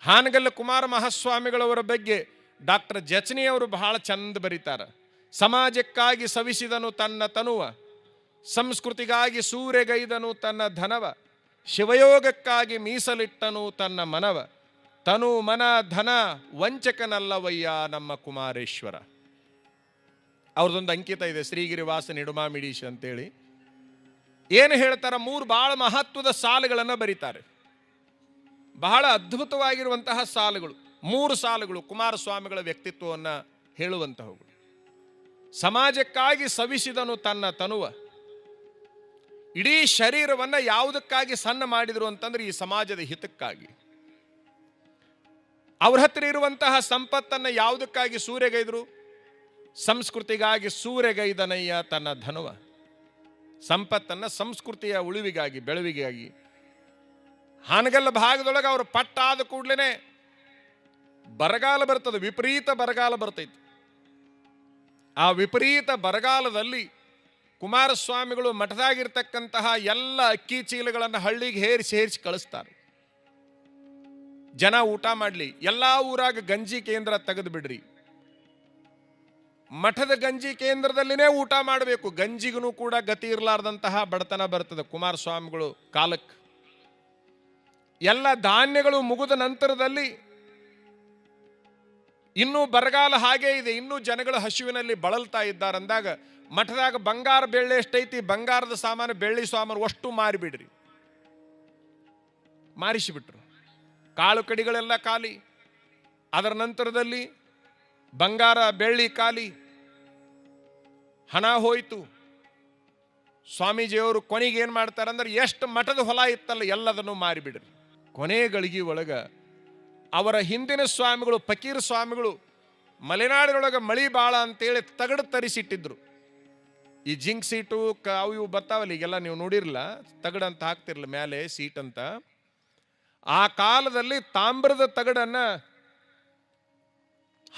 ಹಾನಗಲ್ಲ ಕುಮಾರ ಮಹಾಸ್ವಾಮಿಗಳವರ ಬಗ್ಗೆ ಡಾಕ್ಟರ್ ಜಚನಿಯವರು ಬಹಳ ಚಂದ ಬರೀತಾರೆ. ಸಮಾಜಕ್ಕಾಗಿ ಸವಿಸಿದನು ತನ್ನ ತನುವ, ಸಂಸ್ಕೃತಿಗಾಗಿ ಸೂರೆಗೈದನು ತನ್ನ ಧನವ, ಶಿವಯೋಗಕ್ಕಾಗಿ ಮೀಸಲಿಟ್ಟನು ತನ್ನ ಮನವ. ತನು ಮನ, ಧನ, ವಂಚಕನಲ್ಲವಯ್ಯ ನಮ್ಮ ಕುಮಾರೇಶ್ವರ. ಅವ್ರದ್ದೊಂದು ಅಂಕಿತ ಇದೆ, ಶ್ರೀಗಿರಿವಾಸ ನಿಡುಮಾಮಿಡೀಶ್ ಅಂತೇಳಿ. ಏನು ಹೇಳ್ತಾರ? ಮೂರು ಬಹಳ ಮಹತ್ವದ ಸಾಲುಗಳನ್ನು ಬರೀತಾರೆ. ಬಹಳ ಅದ್ಭುತವಾಗಿರುವಂತಹ ಸಾಲುಗಳು. ಮೂರು ಸಾಲುಗಳು ಕುಮಾರಸ್ವಾಮಿಗಳ ವ್ಯಕ್ತಿತ್ವವನ್ನು ಹೇಳುವಂತಹವುಗಳು. ಸಮಾಜಕ್ಕಾಗಿ ಸವಿಸಿದನು ತನ್ನ ತನುವ. ಇಡೀ ಶರೀರವನ್ನು ಯಾವುದಕ್ಕಾಗಿ ಸಣ್ಣ ಮಾಡಿದರು ಅಂತಂದ್ರೆ ಈ ಸಮಾಜದ ಹಿತಕ್ಕಾಗಿ. ಅವ್ರ ಹತ್ರ ಇರುವಂತಹ ಸಂಪತ್ತನ್ನು ಯಾವುದಕ್ಕಾಗಿ ಸೂರ್ಯಗೈದರು ಸಂಸ್ಕೃತಿಗಾಗಿ ಸೂರ್ಯಗೈದನಯ್ಯ ತನ್ನ ಧನುವ. ಸಂಪತ್ತನ್ನು ಸಂಸ್ಕೃತಿಯ ಉಳಿವಿಗಾಗಿ, ಬೆಳವಿಗಾಗಿ ಹಾನಗಲ್ಲ ಭಾಗದೊಳಗೆ ಅವರು ಪಟ್ಟಾದ ಕೂಡಲೇ ಬರಗಾಲ ಬರ್ತದೆ, ವಿಪರೀತ ಬರಗಾಲ ಬರ್ತೈತಿ. ಆ ವಿಪರೀತ ಬರಗಾಲದಲ್ಲಿ ಕುಮಾರಸ್ವಾಮಿಗಳು ಮಠದಾಗಿರ್ತಕ್ಕಂತಹ ಎಲ್ಲ ಅಕ್ಕಿ ಚೀಲಗಳನ್ನು ಹಳ್ಳಿಗೆ ಹೇರಿಸಿ ಹೇರಿಸಿ ಕಳಿಸ್ತಾರೆ. ಜನ ಊಟ ಮಾಡಲಿ, ಎಲ್ಲ ಊರಾಗ ಗಂಜಿ ಕೇಂದ್ರ ತೆಗೆದು ಬಿಡ್ರಿ. ಮಠದ ಗಂಜಿ ಕೇಂದ್ರದಲ್ಲಿನೇ ಊಟ ಮಾಡಬೇಕು, ಗಂಜಿಗೂ ಕೂಡ ಗತಿ ಇರಲಾರ್ದಂತಹ ಬಡತನ ಬರ್ತದೆ ಕುಮಾರಸ್ವಾಮಿಗಳು ಕಾಲಕ್ಕೆ. ಎಲ್ಲ ಧಾನ್ಯಗಳು ಮುಗಿದ ನಂತರದಲ್ಲಿ ಇನ್ನೂ ಬರಗಾಲ ಹಾಗೇ ಇದೆ. ಇನ್ನೂ ಜನಗಳು ಹಸಿವಿನಲ್ಲಿ ಬಳಲ್ತಾ ಇದ್ದಾರಂದಾಗ ಮಠದಾಗ ಬಂಗಾರ ಬೆಳ್ಳಿ ಎಷ್ಟೈತಿ? ಬಂಗಾರದ ಸಾಮಾನು ಬೆಳ್ಳಿ ಸಾಮಾನು ಅಷ್ಟು ಮಾರಿಬಿಡ್ರಿ. ಮಾರಿಸಿಬಿಟ್ರು. ಕಾಳು ಕಡಿಗಳೆಲ್ಲ ಖಾಲಿ. ಅದರ ನಂತರದಲ್ಲಿ ಬಂಗಾರ ಬೆಳ್ಳಿ ಖಾಲಿ. ಹಣ ಹೋಯಿತು. ಸ್ವಾಮೀಜಿಯವರು ಕೊನೆಗೆ ಏನು ಮಾಡ್ತಾರೆ ಅಂದ್ರೆ ಎಷ್ಟು ಮಠದ ಹೊಲ ಇತ್ತಲ್ಲ ಎಲ್ಲದನ್ನು ಮಾರಿಬಿಡ್ರಿ. ಕೊನೆ ಗಳಿಗೆ ಒಳಗೆ ಅವರ ಹಿಂದಿನ ಸ್ವಾಮಿಗಳು, ಫಕೀರ್ ಸ್ವಾಮಿಗಳು ಮಲೆನಾಡಿನೊಳಗೆ ಮಳಿ ಬಾಳ ಅಂತೇಳಿ ತಗಡು ತರಿಸಿಟ್ಟಿದ್ರು. ಈ ಜಿಂಕ್ ಸೀಟು ಅವು ಇವು ಬರ್ತಾವಲ್ಲ, ಈಗೆಲ್ಲ ನೀವು ನೋಡಿರಲ್ಲ ತಗಡು ಅಂತ ಹಾಕ್ತಿರ್ಲ ಮೇಲೆ ಸೀಟ್ ಅಂತ. ಆ ಕಾಲದಲ್ಲಿ ತಾಮ್ರದ ತಗಡನ್ನ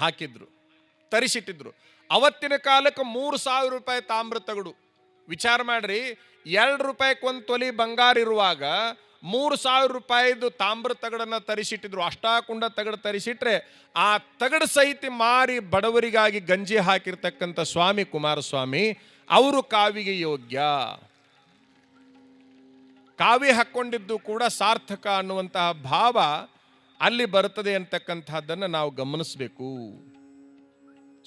ಹಾಕಿದ್ರು, ತರಿಸಿಟ್ಟಿದ್ರು. ಅವತ್ತಿನ ಕಾಲಕ್ಕೆ ಮೂರು ಸಾವಿರ ರೂಪಾಯಿ ತಾಮ್ರ ತಗಡು. ವಿಚಾರ ಮಾಡ್ರಿ, ಎರಡು ರೂಪಾಯಿಗೆ ಒಂದು ತೊಲಿ ಬಂಗಾರ ಇರುವಾಗ ಮೂರು ಸಾವಿರ ರೂಪಾಯಿದು ತಾಮ್ರ ತಗಡನ್ನ ತರಿಸಿಟ್ಟಿದ್ರು. ಅಷ್ಟಾಕುಂಡ ತಗಡು ತರಿಸಿಟ್ರೆ ಆ ತಗಡು ಸಹಿತ ಮಾರಿ ಬಡವರಿಗಾಗಿ ಗಂಜಿ ಹಾಕಿರ್ತಕ್ಕಂಥ ಸ್ವಾಮಿ ಕುಮಾರಸ್ವಾಮಿ, ಅವರು ಕಾವಿಗೆ ಯೋಗ್ಯ. ಕಾವಿ ಹಾಕ್ಕೊಂಡಿದ್ದು ಕೂಡ ಸಾರ್ಥಕ ಅನ್ನುವಂತಹ ಭಾವ ಅಲ್ಲಿ ಬರುತ್ತದೆ ಅಂತಕ್ಕಂಥದ್ದನ್ನು ನಾವು ಗಮನಿಸಬೇಕು.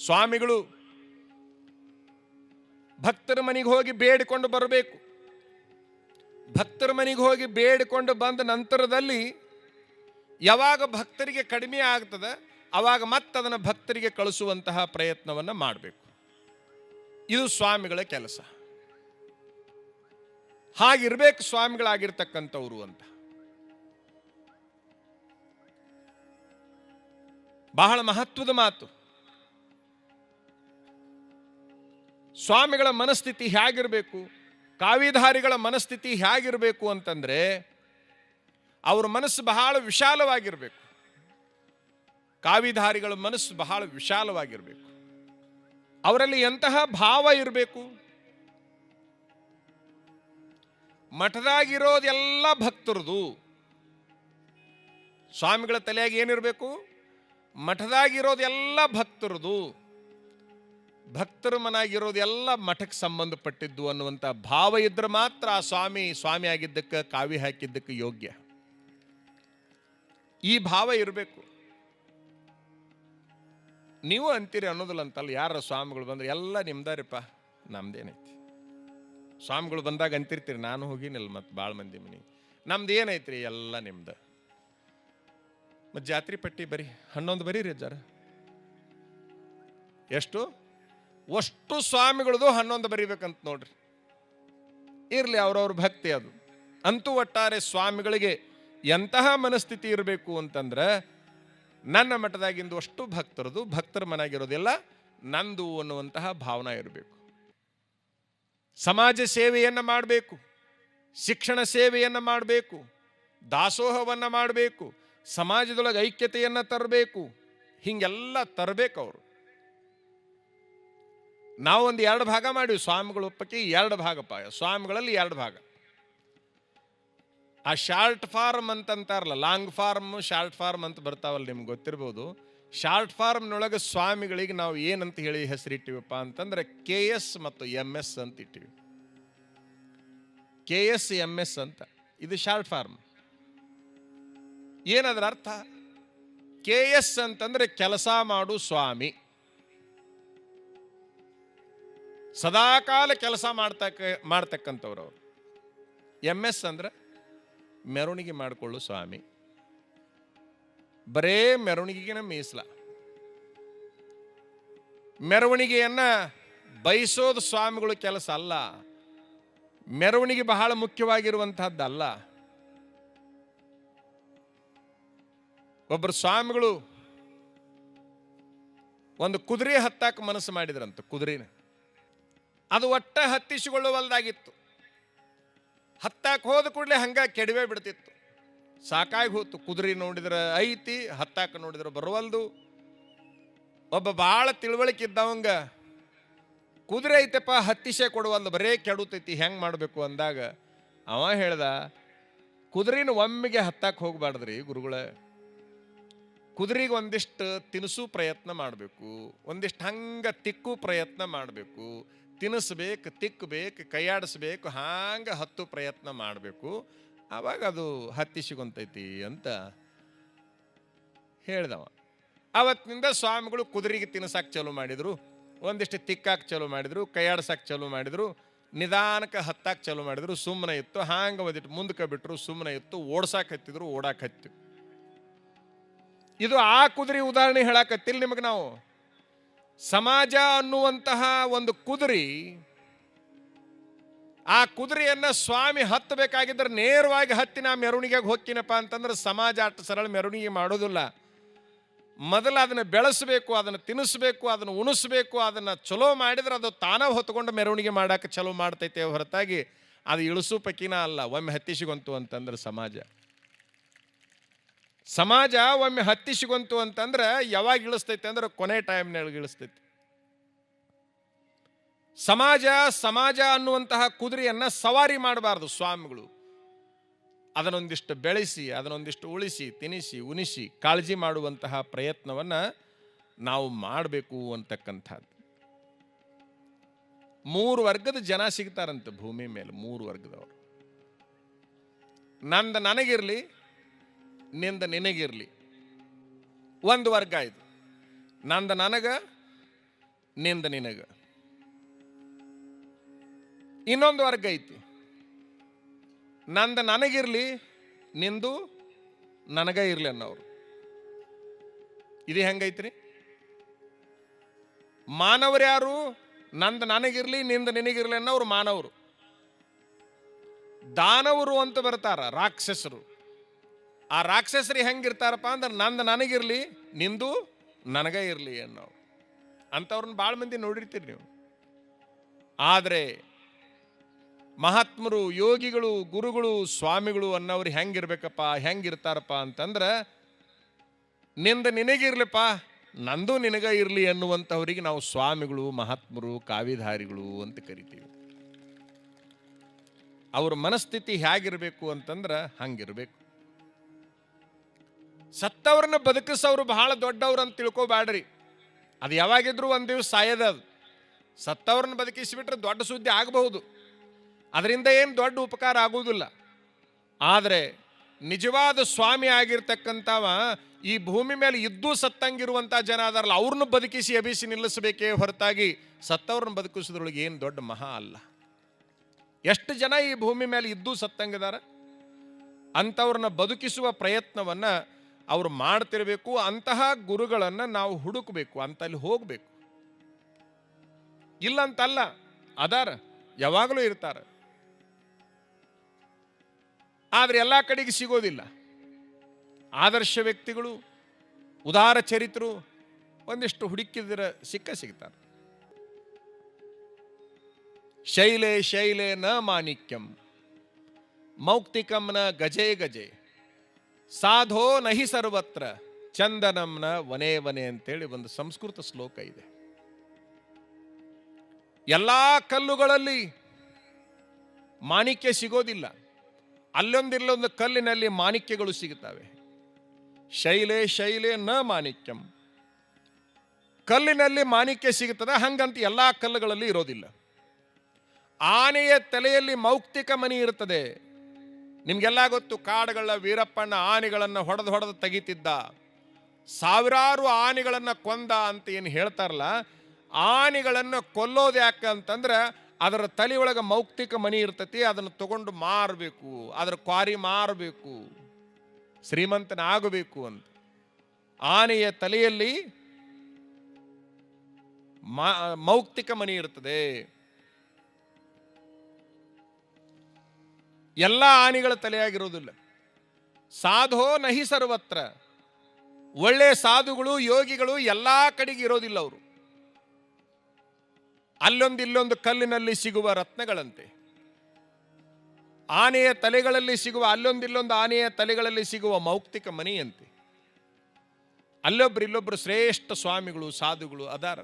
ಸ್ವಾಮಿಗಳು ಭಕ್ತರ ಮನೆಗೆ ಹೋಗಿ ಬೇಡಿಕೊಂಡು ಬರಬೇಕು. ಭಕ್ತರ ಮನೆಗೆ ಹೋಗಿ ಬೇಡಿಕೊಂಡು ಬಂದ ನಂತರದಲ್ಲಿ ಯಾವಾಗ ಭಕ್ತರಿಗೆ ಕಡಿಮೆ ಆಗ್ತದೆ, ಅವಾಗ ಮತ್ತದನ್ನು ಭಕ್ತರಿಗೆ ಕಳಿಸುವಂತಹ ಪ್ರಯತ್ನವನ್ನು ಮಾಡಬೇಕು. ಇದು ಸ್ವಾಮಿಗಳ ಕೆಲಸ. ಹಾಗಿರ್ಬೇಕು ಸ್ವಾಮಿಗಳಾಗಿರ್ತಕ್ಕಂಥವ್ರು ಅಂತ. ಬಹಳ ಮಹತ್ವದ ಮಾತು. ಸ್ವಾಮಿಗಳ ಮನಸ್ಥಿತಿ ಹೇಗಿರಬೇಕು? ಕಾವಿಧಾರಿಗಳ ಮನಸ್ಥಿತಿ ಹೇಗಿರಬೇಕು ಅಂತಂದರೆ ಅವ್ರ ಮನಸ್ಸು ಬಹಳ ವಿಶಾಲವಾಗಿರಬೇಕು. ಕಾವಿಧಾರಿಗಳ ಮನಸ್ಸು ಬಹಳ ವಿಶಾಲವಾಗಿರಬೇಕು. ಅವರಲ್ಲಿ ಎಂತಹ ಭಾವ ಇರಬೇಕು? ಮಠದಾಗಿರೋದೆಲ್ಲ ಭಕ್ತರದು. ಸ್ವಾಮಿಗಳ ತಲೆಯಾಗಿ ಏನಿರಬೇಕು? ಮಠದಾಗಿರೋದೆಲ್ಲ ಭಕ್ತರದು. ಭಕ್ತರ ಮನಾಗಿರೋದೆಲ್ಲ ಮಠಕ್ಕೆ ಸಂಬಂಧಪಟ್ಟಿದ್ದು ಅನ್ನುವಂಥ ಭಾವ ಇದ್ರೆ ಮಾತ್ರ ಆ ಸ್ವಾಮಿ ಸ್ವಾಮಿ ಆಗಿದ್ದಕ್ಕೆ ಕಾವಿ ಹಾಕಿದ್ದಕ್ಕೆ ಯೋಗ್ಯ. ಈ ಭಾವ ಇರಬೇಕು. ನೀವು ಅಂತೀರಿ ಅನ್ನೋದಿಲ್ಲ ಅಂತಲ್ಲ, ಯಾರ ಸ್ವಾಮಿಗಳು ಬಂದ್ರೆ, ಎಲ್ಲ ನಿಮ್ದಾರಿಪ್ಪ, ನಮ್ದೇನೈತಿ. ಸ್ವಾಮಿಗಳು ಬಂದಾಗ ಅಂತಿರ್ತೀರಿ, ನಾನು ಹೋಗಿನಿಲ್ಲ ಮತ್ತೆ ಭಾಳ ಮಂದಿ ಮನೆಗೆ ನಮ್ದು ಏನೈತ್ರಿ, ಎಲ್ಲ ನಿಮ್ದು. ಮತ್ತು ಜಾತ್ರೆ ಪಟ್ಟಿ ಬರೀ, ಹನ್ನೊಂದು ಬರೀರಿ ಜರ. ಎಷ್ಟು? ಅಷ್ಟು ಸ್ವಾಮಿಗಳದು ಹನ್ನೊಂದು ಬರಿಬೇಕಂತ ನೋಡ್ರಿ. ಇರಲಿ ಅವ್ರವ್ರ ಭಕ್ತಿ ಅದು. ಅಂತೂ ಒಟ್ಟಾರೆ ಸ್ವಾಮಿಗಳಿಗೆ ಎಂತಹ ಮನಸ್ಥಿತಿ ಇರಬೇಕು ಅಂತಂದ್ರೆ ನನ್ನ ಮಠದಾಗಿಂದು ಅಷ್ಟು ಭಕ್ತರದು, ಭಕ್ತರ ಮನೆಯಾಗಿರೋದಿಲ್ಲ ನಂದು ಅನ್ನುವಂತಹ ಭಾವನೆ ಇರಬೇಕು. ಸಮಾಜ ಸೇವೆಯನ್ನು ಮಾಡಬೇಕು, ಶಿಕ್ಷಣ ಸೇವೆಯನ್ನು ಮಾಡಬೇಕು, ದಾಸೋಹವನ್ನು ಮಾಡಬೇಕು, ಸಮಾಜದೊಳಗೆ ಐಕ್ಯತೆಯನ್ನು ತರಬೇಕು, ಹಿಂಗೆಲ್ಲ ತರಬೇಕು ಅವರು. ನಾವೊಂದು ಎರಡು ಭಾಗ ಮಾಡಿವಿ. ಸ್ವಾಮಿಗಳ ಒಪ್ಪಕ್ಕೆ ಎರಡು ಭಾಗಪ್ಪ ಸ್ವಾಮಿಗಳಲ್ಲಿ ಎರಡು ಭಾಗ. ಆ ಶಾರ್ಟ್ ಫಾರ್ಮ್ ಅಂತಂತಾರಲ್ಲ, ಲಾಂಗ್ ಫಾರ್ಮ್, ಶಾರ್ಟ್ ಫಾರ್ಮ್ ಅಂತ ಬರ್ತಾವಲ್ಲ ನಿಮ್ಗೆ ಗೊತ್ತಿರ್ಬೋದು. ಶಾರ್ಟ್ ಫಾರ್ಮ್ನೊಳಗೆ ಸ್ವಾಮಿಗಳಿಗೆ ನಾವು ಏನಂತ ಹೇಳಿ ಹೆಸರಿಟ್ಟಿವಪ್ಪ ಅಂತಂದ್ರೆ ಕೆ ಎಸ್ ಮತ್ತು ಎಂ ಎಸ್ ಅಂತ ಇಟ್ಟಿವಿ. ಕೆ ಎಸ್, ಎಂ ಎಸ್ ಅಂತ. ಇದು ಶಾರ್ಟ್ ಫಾರ್ಮ್. ಏನದರ ಅರ್ಥ? ಕೆ ಎಸ್ ಅಂತಂದ್ರೆ ಕೆಲಸ ಮಾಡು ಸ್ವಾಮಿ. ಸದಾಕಾಲ ಕೆಲಸ ಮಾಡ್ತಕ್ಕ, ಮಾಡ್ತಕ್ಕಂಥವ್ರು ಅವರು. ಎಂ ಎಸ್ ಅಂದ್ರೆ ಮೆರವಣಿಗೆ ಮಾಡಿಕೊಳ್ಳು ಸ್ವಾಮಿ. ಬರೇ ಮೆರವಣಿಗೆನ ಮೀಸಲ. ಮೆರವಣಿಗೆಯನ್ನ ಬಯಸೋದು ಸ್ವಾಮಿಗಳು ಕೆಲಸ ಅಲ್ಲ. ಮೆರವಣಿಗೆ ಬಹಳ ಮುಖ್ಯವಾಗಿರುವಂತಹದ್ದಲ್ಲ ಒಬ್ಬರು ಸ್ವಾಮಿಗಳು ಒಂದು ಕುದುರೆ ಹತ್ತಾಕ ಮನಸ್ಸು ಮಾಡಿದ್ರಂತ, ಕುದುರೆನ. ಅದು ಒಟ್ಟ ಹತ್ತಿಸಿಕೊಳ್ಳುವಲ್ದಾಗಿತ್ತು. ಹತ್ತಾಕ್ ಹೋದ ಕೂಡಲೇ ಹಂಗೆ ಕೆಡವೆ ಬಿಡ್ತಿತ್ತು. ಸಾಕಾಗಿ ಹೋತು. ಕುದುರೆ ನೋಡಿದ್ರೆ ಐತಿ, ಹತ್ತಾಕ ನೋಡಿದ್ರೆ ಬರುವಲ್ದು. ಒಬ್ಬ ಭಾಳ ತಿಳುವಳಿಕೆ ಇದ್ದವಂಗ, ಕುದುರೆ ಐತೆಪ್ಪ, ಹತ್ತಿಸೆ ಕೊಡುವಲ್ದು. ಬರೇ ಕೆಡುತೈತಿ, ಹೆಂಗೆ ಮಾಡಬೇಕು? ಅಂದಾಗ, ಅವ ಹೇಳ್ದ, ಕುದುರೆನ ಒಮ್ಮೆಗೆ ಹತ್ತಾಕ್ ಹೋಗ್ಬಾರ್ದ್ರಿ ಗುರುಗಳ. ಕುದುರೆಗೆ ಒಂದಿಷ್ಟು ತಿನಿಸು ಪ್ರಯತ್ನ ಮಾಡಬೇಕು. ಒಂದಿಷ್ಟು ಹಂಗೆ ತಿಕ್ಕು ಪ್ರಯತ್ನ ಮಾಡಬೇಕು. ತಿನ್ನಿಸ್ಬೇಕು ತಿಕ್ಕಬೇಕು ಕೈಯಾಡಿಸ್ಬೇಕು, ಹಾಂಗ ಹತ್ತು ಪ್ರಯತ್ನ ಮಾಡಬೇಕು. ಆವಾಗ ಅದು ಹತ್ತಿ ಸಿಗುವಂತೈತಿ ಅಂತ ಹೇಳ್ದವ. ಅವತ್ತಿನಿಂದ ಸ್ವಾಮಿಗಳು ಕುದುರೆಗೆ ತಿನ್ನಿಸಾಕ್ ಚಾಲು ಮಾಡಿದ್ರು, ಒಂದಿಷ್ಟು ತಿಕ್ಕಾಕ್ ಚಾಲು ಮಾಡಿದ್ರು, ಕೈಯಾಡ್ಸಕ್ಕೆ ಚಾಲು ಮಾಡಿದ್ರು, ನಿಧಾನಕ್ಕೆ ಹತ್ತಾಕ ಚಾಲು ಮಾಡಿದ್ರು, ಸುಮ್ಮನೆ ಇತ್ತು. ಹಾಂಗ ಒಂದಿಟ್ಟು ಮುಂದಕ್ಕೆ ಬಿಟ್ಟರು ಸುಮ್ಮನೆ ಇತ್ತು. ಓಡ್ಸಾಕ್ ಹತ್ತಿದ್ರು, ಓಡಾಕ್ ಹತ್ತಿ. ಇದು ಆ ಕುದುರೆ ಉದಾಹರಣೆ ಹೇಳಾಕತ್ತಿಲ್ಲ ನಿಮಗೆ ನಾವು? ಸಮಾಜ ಅನ್ನುವಂತಹ ಒಂದು ಕುದುರೆ, ಆ ಕುದುರೆಯನ್ನ ಸ್ವಾಮಿ ಹತ್ತಬೇಕಾಗಿದ್ರೆ ನೇರವಾಗಿ ಹತ್ತಿನ ನಾ ಮೆರವಣಿಗೆಗೆ ಹೋಗ್ತೀನಪ್ಪ ಅಂತಂದ್ರೆ ಸಮಾಜ ಅಷ್ಟು ಸರಳ ಮೆರವಣಿಗೆ ಮಾಡೋದಿಲ್ಲ. ಮೊದಲು ಅದನ್ನು ಬೆಳೆಸಬೇಕು, ಅದನ್ನು ತಿನ್ನಿಸ್ಬೇಕು, ಅದನ್ನು ಉಣಿಸ್ಬೇಕು, ಅದನ್ನು ಚಲೋ ಮಾಡಿದ್ರೆ ಅದು ತಾನೇ ಹೊತ್ಕೊಂಡು ಮೆರವಣಿಗೆ ಮಾಡಕ್ಕೆ ಚಲೋ ಮಾಡ್ತೈತೆ ಹೊರತಾಗಿ. ಅದು ಇಳಿಸು ಪಕಿನ ಅಲ್ಲ, ಒಮ್ಮೆ ಹತ್ತಿಸಿಗೊಂತು ಅಂತಂದ್ರೆ ಸಮಾಜ. ಸಮಾಜ ಒಮ್ಮೆ ಹತ್ತಿಸಿಗೊಂತು ಅಂತಂದ್ರೆ ಯಾವಾಗ ಇಳಿಸ್ತೈತೆ ಅಂದ್ರೆ ಕೊನೆ ಟೈಮ್ನೊಳಗೆ ಇಳಿಸ್ತೈತಿ. ಸಮಾಜ ಸಮಾಜ ಅನ್ನುವಂತಹ ಕುದುರೆಯನ್ನು ಸವಾರಿ ಮಾಡಬಾರ್ದು ಸ್ವಾಮಿಗಳು. ಅದನ್ನೊಂದಿಷ್ಟು ಬೆಳೆಸಿ, ಅದನ್ನೊಂದಿಷ್ಟು ಉಳಿಸಿ, ತಿನಿಸಿ, ಉಣಿಸಿ, ಕಾಳಜಿ ಮಾಡುವಂತಹ ಪ್ರಯತ್ನವನ್ನ ನಾವು ಮಾಡಬೇಕು ಅಂತಕ್ಕಂಥದ್ದು. ಮೂರು ವರ್ಗದ ಜನ ಸಿಗ್ತಾರಂತೆ ಭೂಮಿ ಮೇಲೆ, ಮೂರು ವರ್ಗದವರು. ನಂದ ನನಗಿರ್ಲಿ ನಿಂದ ನಿನಗಿರಲಿ. ಒಂದು ವರ್ಗ ಇದು. ನಂದ ನನಗ, ನಿಂದ ನಿನಗ. ಇನ್ನೊಂದು ವರ್ಗ ಐತಿ. ನಂದ ನನಗಿರ್ಲಿ, ನಿಂದು ನನಗ ಇರ್ಲಿ ಅನ್ನೋರು. ಇದು ಹೆಂಗೈತ್ರಿ ಮಾನವರು ಯಾರು, ನಂದ ನನಗಿರ್ಲಿ, ನಿಂದ ನಿನಗಿರ್ಲಿ ಅನ್ನೋರು ಮಾನವರು. ದಾನವರು ಅಂತ ಬರ್ತಾರ, ರಾಕ್ಷಸರು. ಆ ರಾಕ್ಷಸರಿ ಹೆಂಗಿರ್ತಾರಪ್ಪ ಅಂದ್ರೆ ನಂದು ನನಗಿರ್ಲಿ, ನಿಂದು ನನಗೆ ಇರ್ಲಿ ಅನ್ನೋ ಅಂಥವ್ರನ್ನ ಭಾಳ ಮಂದಿ ನೋಡಿರ್ತೀರಿ ನೀವು. ಆದರೆ ಮಹಾತ್ಮರು, ಯೋಗಿಗಳು, ಗುರುಗಳು, ಸ್ವಾಮಿಗಳು ಅನ್ನೋರು ಹೆಂಗಿರ್ಬೇಕಪ್ಪ, ಹೆಂಗಿರ್ತಾರಪ್ಪ ಅಂತಂದ್ರೆ, ನಿಂದ ನಿನಗಿರ್ಲಿಪ್ಪ, ನಂದು ನಿನಗ ಇರಲಿ ಅನ್ನುವಂಥವ್ರಿಗೆ ನಾವು ಸ್ವಾಮಿಗಳು, ಮಹಾತ್ಮರು, ಕಾವಿಧಾರಿಗಳು ಅಂತ ಕರಿತೀವಿ. ಅವ್ರ ಮನಸ್ಥಿತಿ ಹೇಗಿರ್ಬೇಕು ಅಂತಂದ್ರೆ ಹಂಗಿರ್ಬೇಕು. ಸತ್ತವ್ರನ್ನ ಬದುಕಿಸೋರು ಬಹಳ ದೊಡ್ಡವ್ರು ಅಂತ ತಿಳ್ಕೊಬ್ಯಾಡ್ರಿ. ಅದು ಯಾವಾಗಿದ್ರೂ ಒಂದು ದಿವಸ ಸಾಯದ ಅದು. ಸತ್ತವ್ರನ್ನ ಬದುಕಿಸಿಬಿಟ್ರೆ ದೊಡ್ಡ ಸುದ್ದಿ ಆಗಬಹುದು. ಅದರಿಂದ ಏನು ದೊಡ್ಡ ಉಪಕಾರ ಆಗುವುದಿಲ್ಲ. ಆದರೆ ನಿಜವಾದ ಸ್ವಾಮಿ ಆಗಿರ್ತಕ್ಕಂಥವ ಈ ಭೂಮಿ ಮೇಲೆ ಇದ್ದೂ ಸತ್ತಂಗಿರುವಂಥ ಜನ ಅದಾರಲ್ಲ, ಅವ್ರನ್ನ ಬದುಕಿಸಿ ಎಬಿಸಿ ನಿಲ್ಲಿಸಬೇಕೇ ಹೊರತಾಗಿ ಸತ್ತವ್ರನ್ನ ಬದುಕಿಸೋದ್ರೊಳಗೆ ಏನು ದೊಡ್ಡ ಮಹಾ ಅಲ್ಲ. ಎಷ್ಟು ಜನ ಈ ಭೂಮಿ ಮೇಲೆ ಇದ್ದೂ ಸತ್ತಂಗಿದಾರ? ಅಂಥವ್ರನ್ನ ಬದುಕಿಸುವ ಪ್ರಯತ್ನವನ್ನ ಅವ್ರು ಮಾಡ್ತಿರಬೇಕು, ಅಂತಹ ಗುರುಗಳನ್ನು ನಾವು ಹುಡುಕಬೇಕು, ಅಂತಲ್ಲಿ ಹೋಗಬೇಕು. ಇಲ್ಲಂತಲ್ಲ, ಅದಾರ, ಯಾವಾಗಲೂ ಇರ್ತಾರೆ. ಆದರೆ ಎಲ್ಲ ಕಡೆಗೆ ಸಿಗೋದಿಲ್ಲ. ಆದರ್ಶ ವ್ಯಕ್ತಿಗಳು, ಉದಾರ ಚರಿತ್ರು, ಒಂದಿಷ್ಟು ಹುಡುಕಿದ್ರೆ ಸಿಕ್ಕ ಸಿಗ್ತಾರೆ. ಶೈಲೆ ಶೈಲೆ ನ ಮಾಣಿಕ್ಯಂ. ಮೌಕ್ತಿಕಂ ನ ಗಜೆ ಗಜೆ. ಸಾಧೋ ನಹಿ ಸರ್ವತ್ರ ಚಂದನಂನ ವನೇ ವನೆ ಅಂತೇಳಿ ಒಂದು ಸಂಸ್ಕೃತ ಶ್ಲೋಕ ಇದೆ. ಎಲ್ಲಾ ಕಲ್ಲುಗಳಲ್ಲಿ ಮಾಣಿಕ್ಯ ಸಿಗೋದಿಲ್ಲ. ಅಲ್ಲೊಂದಿಲ್ಲೊಂದು ಕಲ್ಲಿನಲ್ಲಿ ಮಾಣಿಕ್ಯಗಳು ಸಿಗುತ್ತವೆ. ಶೈಲೆ ಶೈಲೆ ನ ಮಾಣಿಕ್ಯಂ. ಕಲ್ಲಿನಲ್ಲಿ ಮಾಣಿಕ್ಯ ಸಿಗುತ್ತದೆ, ಹಂಗಂತ ಎಲ್ಲ ಕಲ್ಲುಗಳಲ್ಲಿ ಇರೋದಿಲ್ಲ. ಆನೆಯ ತಲೆಯಲ್ಲಿ ಮೌಕ್ತಿಕ ಮನಿ ಇರುತ್ತದೆ. ನಿಮ್ಗೆಲ್ಲ ಗೊತ್ತು, ಕಾಡುಗಳ ವೀರಪ್ಪನ ಆನೆಗಳನ್ನು ಹೊಡೆದು ಹೊಡೆದು ತೆಗಿತಿದ್ದ. ಸಾವಿರಾರು ಆನೆಗಳನ್ನು ಕೊಂದ ಅಂತ ಏನು ಹೇಳ್ತಾರಲ್ಲ, ಆನೆಗಳನ್ನು ಕೊಲ್ಲೋದು ಯಾಕೆ ಅಂತಂದ್ರೆ ಅದರ ತಲೆ ಒಳಗೆ ಮೌಕ್ತಿಕ ಮನಿ ಇರ್ತತಿ, ಅದನ್ನು ತಗೊಂಡು ಮಾರಬೇಕು, ಅದರ ಕ್ವಾರಿ ಮಾರಬೇಕು, ಶ್ರೀಮಂತನಾಗಬೇಕು ಅಂತ. ಆನೆಯ ತಲೆಯಲ್ಲಿ ಮೌಕ್ತಿಕ ಮನಿ ಇರ್ತದೆ. ಎಲ್ಲ ಆನೆಗಳ ತಲೆಯಾಗಿರೋದಿಲ್ಲ ಸಾಧೋ ನಹಿ ಸರ್ವತ್ರ. ಒಳ್ಳೆ ಸಾಧುಗಳು, ಯೋಗಿಗಳು ಎಲ್ಲಾ ಕಡೆಗೆ ಇರೋದಿಲ್ಲ ಅವರು. ಅಲ್ಲೊಂದು ಇಲ್ಲೊಂದು ಕಲ್ಲಿನಲ್ಲಿ ಸಿಗುವ ರತ್ನಗಳಂತೆ. ಆನೆಯ ತಲೆಗಳಲ್ಲಿ ಸಿಗುವ ಅಲ್ಲೊಂದಿಲ್ಲೊಂದು ಆನೆಯ ತಲೆಗಳಲ್ಲಿ ಸಿಗುವ ಮೌಕ್ತಿಕ ಮನೆಯಂತೆ. ಅಲ್ಲೊಬ್ರು ಇಲ್ಲೊಬ್ರು ಶ್ರೇಷ್ಠ ಸ್ವಾಮಿಗಳು, ಸಾಧುಗಳು ಅದಾರ.